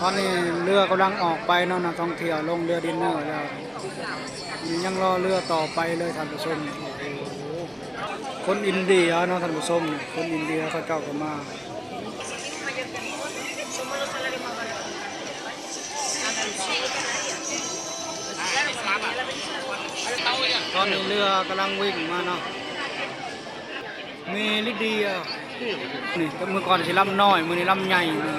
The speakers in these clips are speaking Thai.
ตอนนี้เรือกำลังออกไปเนาะนักท่องเที่ยวลงเรือดินเนอร์แล้วยังรอเรือต่อไปเลยท่านผู้ชมคนอินเดียเนาะท่านผู้ชมคนอินเดียเขาเจ้าก็มาตอนนี้เรือกำลังวิ่งมาเนาะมีลิเดียนี่เมื่อก่อนสิลำน้อยมือนี้ลำใหญ่นะ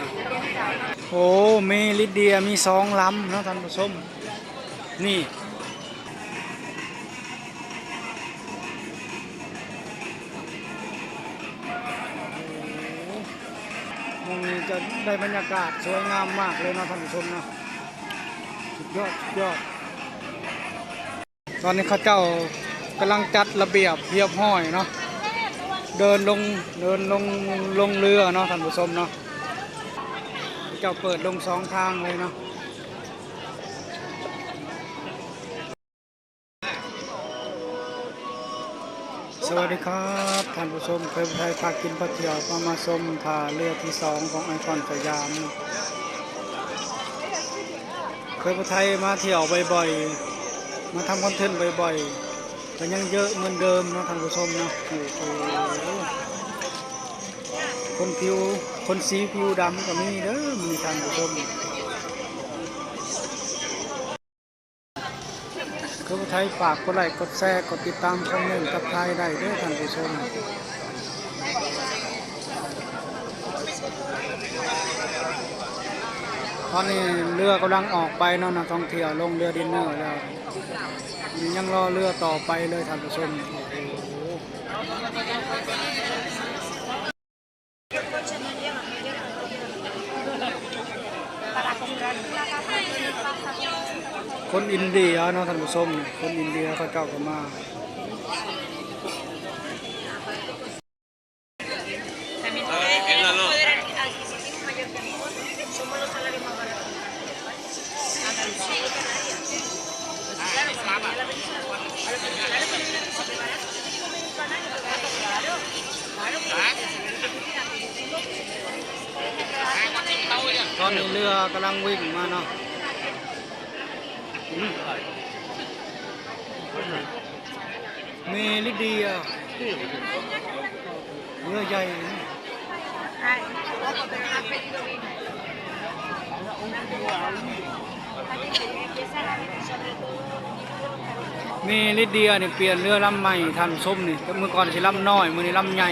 โอ้มีลิเดียมีสองลำนะท่านผู้ชมนี่โอ้มองนี้จะได้บรรยากาศสวยงามมากเลยนาะท่านผู้ชมนะสุดยอดสุดยอด ตอนนี้เข้าเจ้ากำลังจัดระเบียบเรียบห้อยเนาะเดินลงเดินลงลงเรือเนาะท่านผู้ชมเนาะ เจ้าเปิดลงสองทางเลยเนาะสวัสดีครับท่านผู้ชมเคยไทยพากินพาเที่ยวมามาชมท่าเรือที่สองของไอคอนสยามเคยไปไทยมาเที่ยวบ่อยๆมาทำคอนเทนต์บ่อยๆแต่ยังเยอะเหมือนเดิมนะท่านผู้ชมเนาะโอ้โห คนผิวคนสีผิวดำก็มีเด้อมีทานผู้ชมคือไทยฝากกดไลค์กดแชร์กดติดตามคอมเมนต์กับไทยได้เด้อท่านผู้ชมตอนนี้เรือกำลังออกไปเนาะนักท่องเที่ยวลงเรือดินเนอร์แล้วยังรอเรือต่อไปเลยท่านผู้ชมโอ้โห คนอินเดียเนาะท่านผู้ชม คนอินเดียเขาเก่าก็มา มีเรือกำลังวิ่งมาเนาะมีลิเดียเรือใหญ่มีลิเดียเนี่ยเปลี่ยนเรือลำใหม่ทันส้มนี่เมื่อก่อนสิลำน้อยมือนี้ลำใหญ่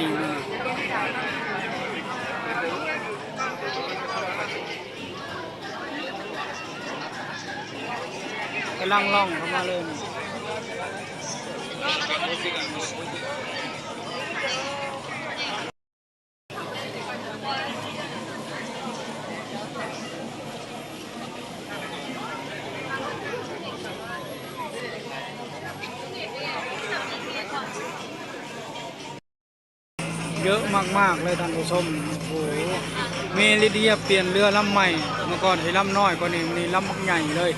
กำลังล่องเข้ามาเลยเยอะมาก ๆ เลยท่านผู้ชมโอ้โหเมลิเดียเปลี่ยนเรือลำใหม่ เมื่อก่อนสิลำน้อยกว่านี้มันนี้ลำใหญ่เลย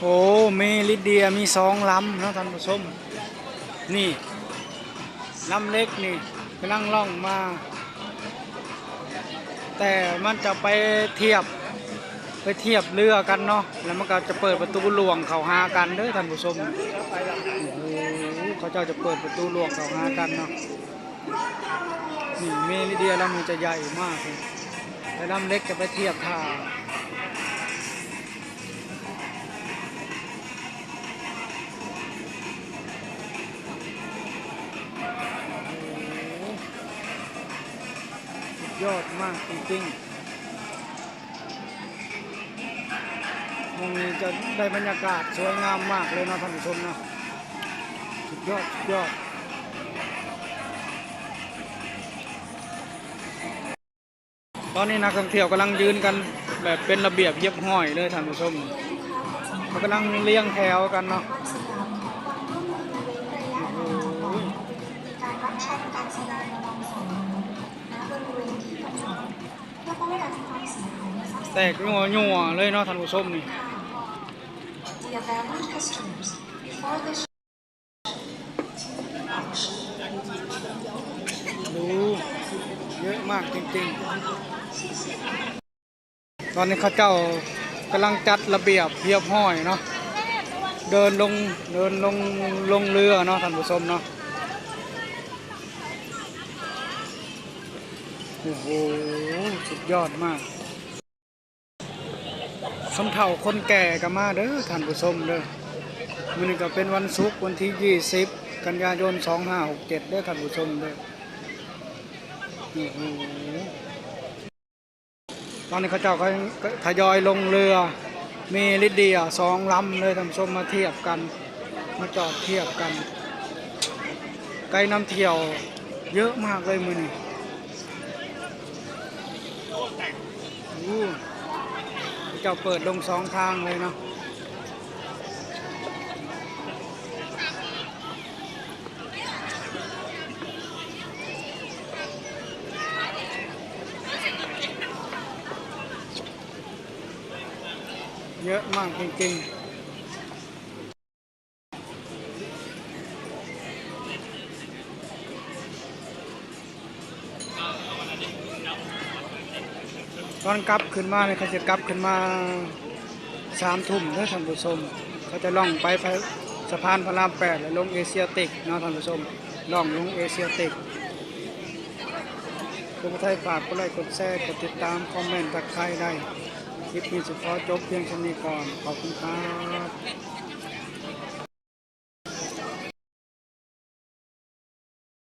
โอ้มีลิเดียมีสองลำนะท่านผู้ชมนี่ลำเล็กนี่กำลังล่องมา แต่มันจะไปเทียบไปเทียบเรือกันเนาะแล้วมันก็จะเปิดประตูหลวงเขาหากันเด้อท่านผู้ชมโอ้เขาเจ้าจะเปิดประตูหลวงเขาหากันเนาะนี่เมลิเดียลำมันจะใหญ่มากเลยแต่ลำเล็กจะไปเทียบท่า ยอดมากจริงๆมองนี้จะได้บรรยากาศสวยงามมากเลยนะท่านผู้ชมเนาะสุดยอดสุดยอดตอนนี้นักท่องเที่ยวกำลังยืนกันแบบเป็นระเบียบเรียบห้อยเลยท่านผู้ชมเขากำลังเลี้ยงแถวกันเนาะการรับชมการแสดง แตกงัวงัวเลยเนาะท่านผู้ชมนี่ดูเยอะมากจริงๆ ตอนนี้ข้าเจ้ากำลังจัดระเบียบเรียบห้อยเนาะเดินลงเดินลงลงเรือเนาะท่านผู้ชมเนาะโอ้โห สุดยอดมากสมเท่าคนแก่ก็มาเด้อท่านผู้ชมเด้อมันนี้ก็เป็นวันศุกร์วันที่ 20 กันยายน 2567เด้อท่านผู้ชมเด้อตอนนี้เขาเจ้าก็ทยอยลงเรือ มีลิเดียสองลำเลยท่านผู้ชมมาเทียบกัน มาจอดเทียบกัน ไกลน้ำเที่ยวเยอะมากเลยมือนี่ อู้เจ้าเปิดลงสองทางเลยเนาะเยอะมากจริงๆ ตอนกลับขึ้นมาเนี่ยเขาจะกลับขึ้นมาสามทุ่มเด้อท่านผู้ชมเขาจะล่องไปไปสะพานพระรามแปดแล้วลงเอเชียติกเนาะท่านผู้ชมล่องลงเอเชียติกคุณไทยฝากกดไลค์กดแชร์กดติดตามคอมเมนต์ทักทายได้คลิปนี้สุดขอจบเพียงเท่านี้ก่อนขอบคุณครับ